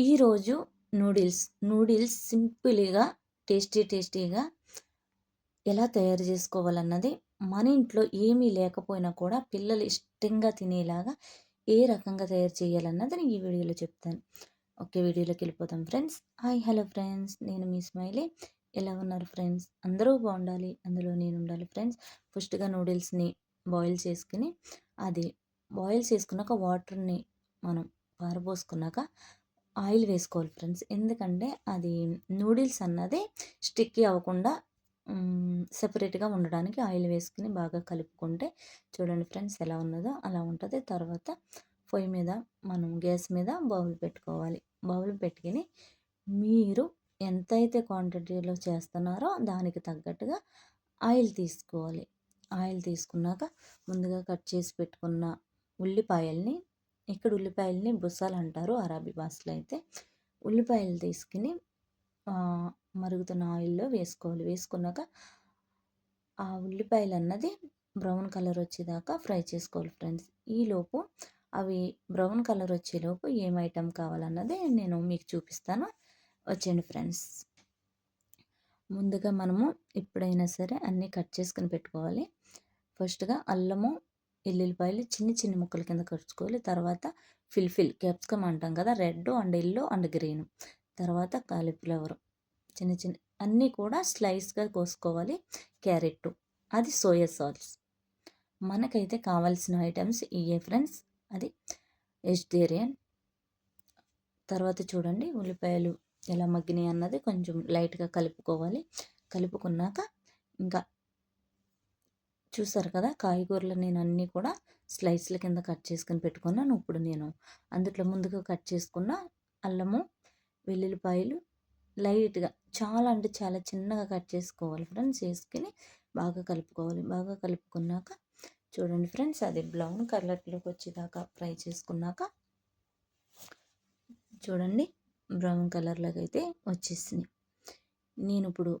ఈరోజు noodles noodles సింపుల్గా tasty టేస్టీగా ఎలా తయారు చేసుకోవాలన్నది మన ఇంట్లో ఏమీ లేకపోయినా కూడా పిల్లలు ఇష్టంగా తినేలాగా ఏ రకంగా తయారు చేయాలన్నది నేను ఈ వీడియోలో చెప్తాను. ఓకే వీడియోలోకి వెళ్ళిపోతాం ఫ్రెండ్స్. Hi hello friends. నేను మీ స్మైలీ. ఎలా ఉన్నారు ఫ్రెండ్స్? అందరూ బాగుండాలి. అందులో నేను ఉండాలి ఫ్రెండ్స్. ఫస్ట్గా నూడిల్స్ని బాయిల్ చేసుకుని అది బాయిల్ చేసుకున్నాక వాటర్ని మనం పారబోసుకున్నాక ఆయిల్ వేసుకోవాలి ఫ్రెండ్స్. ఎందుకంటే అది నూడిల్స్ అన్నది స్టిక్కీ అవ్వకుండా సెపరేట్గా ఉండడానికి ఆయిల్ వేసుకుని బాగా కలుపుకుంటే చూడండి ఫ్రెండ్స్ ఎలా ఉన్నదో అలా ఉంటుంది. తర్వాత పొయ్యి మీద మనం గ్యాస్ మీద బౌల్ పెట్టుకోవాలి. బౌల్ పెట్టుకుని మీరు ఎంతైతే క్వాంటిటీలో చేస్తున్నారో దానికి తగ్గట్టుగా ఆయిల్ తీసుకోవాలి. ఆయిల్ తీసుకున్నాక ముందుగా కట్ చేసి పెట్టుకున్న ఉల్లిపాయల్ని ఇక్కడ ఉల్లిపాయలని బుస్సాలు అంటారు అరాబీ భాషలో అయితే. ఉల్లిపాయలు తీసుకుని మరుగుతున్న ఆయిల్లో వేసుకోవాలి. వేసుకున్నాక ఆ ఉల్లిపాయలు అన్నది బ్రౌన్ కలర్ వచ్చేదాకా ఫ్రై చేసుకోవాలి ఫ్రెండ్స్. ఈలోపు అవి బ్రౌన్ కలర్ వచ్చేలోపు ఏం ఐటెం కావాలన్నది నేను మీకు చూపిస్తాను. వచ్చేయండి ఫ్రెండ్స్. ముందుగా మనము ఎప్పుడైనా సరే అన్నీ కట్ చేసుకుని పెట్టుకోవాలి. ఫస్ట్గా అల్లము ఎల్లుల్లిపాయలు చిన్న చిన్న ముక్కల కింద కరుచుకోవాలి తర్వాత ఫిల్ఫిల్ క్యాప్సికమ్ అంటాం కదా red and yellow and green. తర్వాత కాలీఫ్లవర్ చిన్న చిన్న అన్నీ కూడా స్లైస్గా కోసుకోవాలి. క్యారెట్ అది సోయా సాల్స్ మనకైతే కావాల్సిన ఐటమ్స్ ఇయే ఫ్రెండ్స్. అది వెజిటేరియన్. తర్వాత చూడండి ఉల్లిపాయలు ఎలా మగ్గినాయి అన్నది కొంచెం లైట్గా కలుపుకోవాలి. కలుపుకున్నాక ఇంకా చూసారు కదా! కాయగూరలు నేను అన్నీ కూడా స్లైస్ల కింద కట్ చేసుకుని పెట్టుకున్నాను. ఇప్పుడు నేను అందుట్లో ముందుగా కట్ చేసుకున్న అల్లము వెల్లుల్లిపాయలు లైట్గా చాలా అంటే చాలా చిన్నగా కట్ చేసుకోవాలి ఫ్రెండ్స్. చేసుకుని బాగా కలుపుకోవాలి. బాగా కలుపుకున్నాక చూడండి ఫ్రెండ్స్ అది బ్రౌన్ కలర్లోకి వచ్చేదాకా ఫ్రై చేసుకున్నాక చూడండి బ్రౌన్ కలర్లోకి అయితే వచ్చేసింది. నేను ఇప్పుడు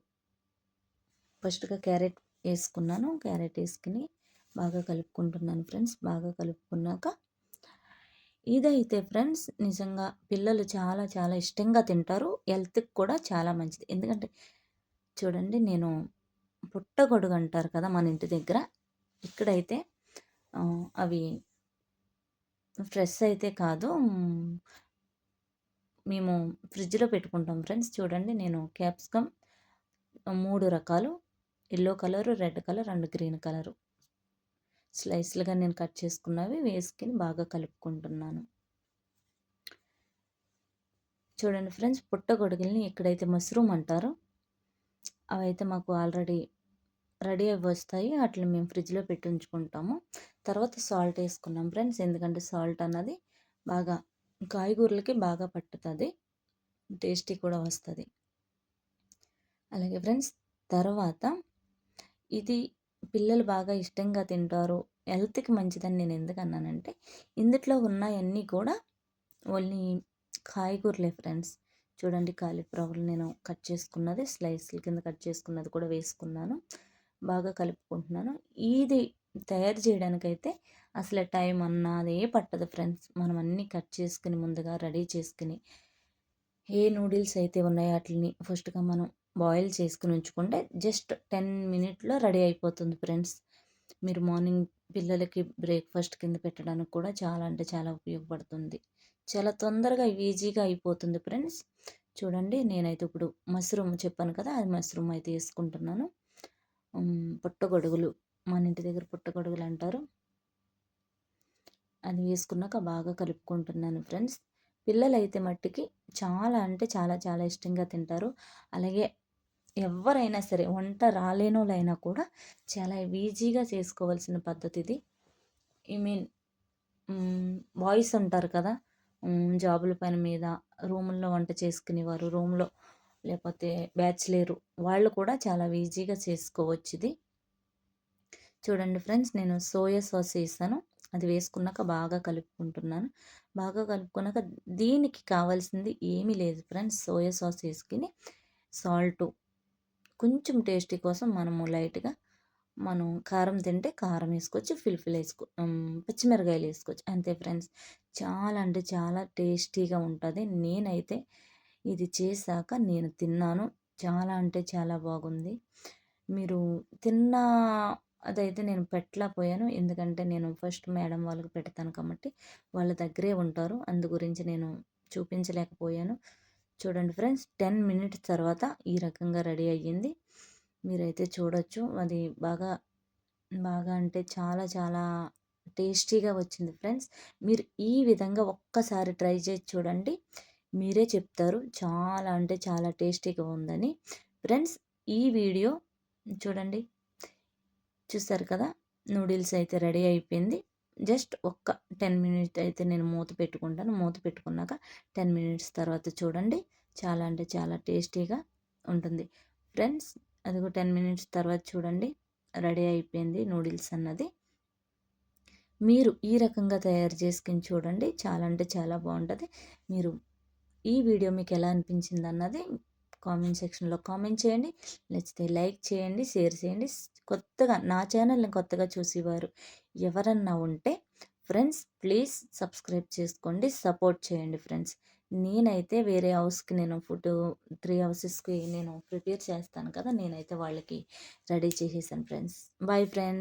ఫస్ట్గా క్యారెట్ వేసుకున్నాను. క్యారెట్ వేసుకుని బాగా కలుపుకుంటున్నాను ఫ్రెండ్స్. బాగా కలుపుకున్నాక ఇదైతే ఫ్రెండ్స్ నిజంగా పిల్లలు చాలా చాలా ఇష్టంగా తింటారు. హెల్త్కి కూడా చాలా మంచిది. ఎందుకంటే చూడండి నేను పుట్టగొడుగు అంటారు కదా మన ఇంటి దగ్గర. ఇక్కడైతే అవి ఫ్రెష్ అయితే కాదు. మేము ఫ్రిడ్జ్లో పెట్టుకుంటాం ఫ్రెండ్స్. చూడండి నేను క్యాప్సికమ్ మూడు రకాలు yellow colour red colour and green colour. స్లైస్లుగా నేను కట్ చేసుకున్నవి వేసుకుని బాగా కలుపుకుంటున్నాను. చూడండి ఫ్రెండ్స్ పుట్టగొడుగుల్ని ఎక్కడైతే మష్రూమ్ అంటారో అవైతే మాకు ఆల్రెడీ రెడీ అవి వస్తాయి అట్లా మేము ఫ్రిడ్జ్లో పెట్టి ఉంచుకుంటాము. తర్వాత సాల్ట్ వేసుకున్నాం ఫ్రెండ్స్ ఎందుకంటే సాల్ట్ అన్నది బాగా కాయగూరలకి బాగా పట్టుతుంది. టేస్టీ కూడా వస్తుంది. అలాగే ఫ్రెండ్స్ తర్వాత ఇది పిల్లలు బాగా ఇష్టంగా తింటారు. హెల్త్కి మంచిదని నేను ఎందుకు అన్నానంటే ఇందులో ఉన్నాయన్నీ కూడా ఓన్లీ కాయగూరలే ఫ్రెండ్స్. చూడండి కాలీఫ్లవర్ నేను కట్ చేసుకున్నది స్లైస్ల కింద కట్ చేసుకున్నది కూడా వేసుకున్నాను. బాగా కలుపుకుంటున్నాను. ఇది తయారు చేయడానికైతే అసలు టైం అన్నదే పట్టదు ఫ్రెండ్స్. మనం అన్నీ కట్ చేసుకుని ముందుగా రెడీ చేసుకుని ఏ నూడిల్స్ అయితే ఉన్నాయో వాటిని ఫస్ట్గా మనం బాయిల్ చేసుకుని ఉంచుకుంటే జస్ట్ టెన్ మినిట్లో రెడీ అయిపోతుంది ఫ్రెండ్స్. మీరు మార్నింగ్ పిల్లలకి బ్రేక్ఫాస్ట్ కింద పెట్టడానికి కూడా చాలా అంటే చాలా ఉపయోగపడుతుంది. చాలా తొందరగా ఈజీగా అయిపోతుంది ఫ్రెండ్స్. చూడండి నేనైతే ఇప్పుడు మష్రూమ్ చెప్పాను కదా అది మష్రూమ్ అయితే వేసుకుంటున్నాను. పుట్టగొడుగులు మన ఇంటి దగ్గర పుట్టగొడుగులు అంటారు. అది వేసుకున్నాక బాగా కలుపుకుంటున్నాను ఫ్రెండ్స్. పిల్లలైతే మట్టికి చాలా అంటే చాలా చాలా ఇష్టంగా తింటారు. అలాగే ఎవరైనా సరే వంట రాలేనోళ్ళైనా కూడా చాలా ఈజీగా చేసుకోవాల్సిన పద్ధతి ఇది ఐ మీన్ బాయ్స్ ఉంటారు కదా జాబుల పైన మీద రూముల్లో వంట చేసుకునేవారు రూమ్లో లేకపోతే బ్యాచ్లేరు వాళ్ళు కూడా చాలా ఈజీగా చేసుకోవచ్చు ఇది చూడండి ఫ్రెండ్స్ నేను సోయా సాస్ వేసాను. అది వేసుకున్నాక బాగా కలుపుకుంటున్నాను. బాగా కలుపుకున్నాక దీనికి కావాల్సింది ఏమీ లేదు ఫ్రెండ్స్ సోయా సాస్ వేసుకుని సాల్టు కొంచెం టేస్టీ కోసం మనము లైట్గా మనం కారం తింటే కారం వేసుకోవచ్చు ఫిల్ఫిల్ వేసుకో పచ్చిమిరకాయలు వేసుకోవచ్చు. అంతే ఫ్రెండ్స్. చాలా అంటే చాలా టేస్టీగా ఉంటుంది. నేనైతే ఇది చేశాక నేను తిన్నాను. చాలా అంటే చాలా బాగుంది. మీరు తిన్న అదైతే నేను పెట్టలేకపోయాను ఎందుకంటే నేను ఫస్ట్ మేడం వాళ్ళకి పెడతాను కాబట్టి వాళ్ళ దగ్గరే ఉంటారు. అందు గురించి నేను చూపించలేకపోయాను. చూడండి ఫ్రెండ్స్ టెన్ మినిట్స్ తర్వాత ఈ రకంగా రెడీ అయ్యింది. మీరైతే చూడొచ్చు. అది బాగా బాగా అంటే చాలా చాలా టేస్టీగా వచ్చింది ఫ్రెండ్స్. మీరు ఈ విధంగా ఒక్కసారి ట్రై చేసి చూడండి. మీరే చెప్తారు చాలా అంటే చాలా టేస్టీగా ఉందని. ఫ్రెండ్స్ ఈ వీడియో చూడండి. చూస్తారు కదా నూడిల్స్ అయితే రెడీ అయిపోయింది. జస్ట్ ఒక్క టెన్ మినిట్స్ అయితే నేను మూత పెట్టుకుంటాను. మూత పెట్టుకున్నాక టెన్ మినిట్స్ తర్వాత చూడండి. చాలా అంటే చాలా టేస్టీగా ఉంటుంది. ఫ్రెండ్స్ అదిగో టెన్ మినిట్స్ తర్వాత చూడండి. రెడీ అయిపోయింది నూడిల్స్ అన్నది. మీరు ఈ రకంగా తయారు చేసుకుని చూడండి. చాలా అంటే చాలా బాగుంటుంది. మీరు ఈ వీడియో మీకు ఎలా అనిపించింది అన్నది కామెంట్ సెక్షన్లో కామెంట్ చేయండి. నచ్చితే లైక్ చేయండి షేర్ చేయండి. కొత్తగా నా ఛానల్ని కొత్తగా చూసేవారు. ఎవరన్నా ఉంటే ఫ్రెండ్స్ ప్లీజ్ సబ్స్క్రైబ్ చేసుకోండి సపోర్ట్ చేయండి ఫ్రెండ్స్. నేనైతే వేరే హౌస్కి నేను ఫుడ్ త్రీ హౌసెస్కి నేను ప్రిపేర్ చేస్తాను కదా నేనైతే వాళ్ళకి రెడీ చేసేసాను ఫ్రెండ్స్. Bye friends.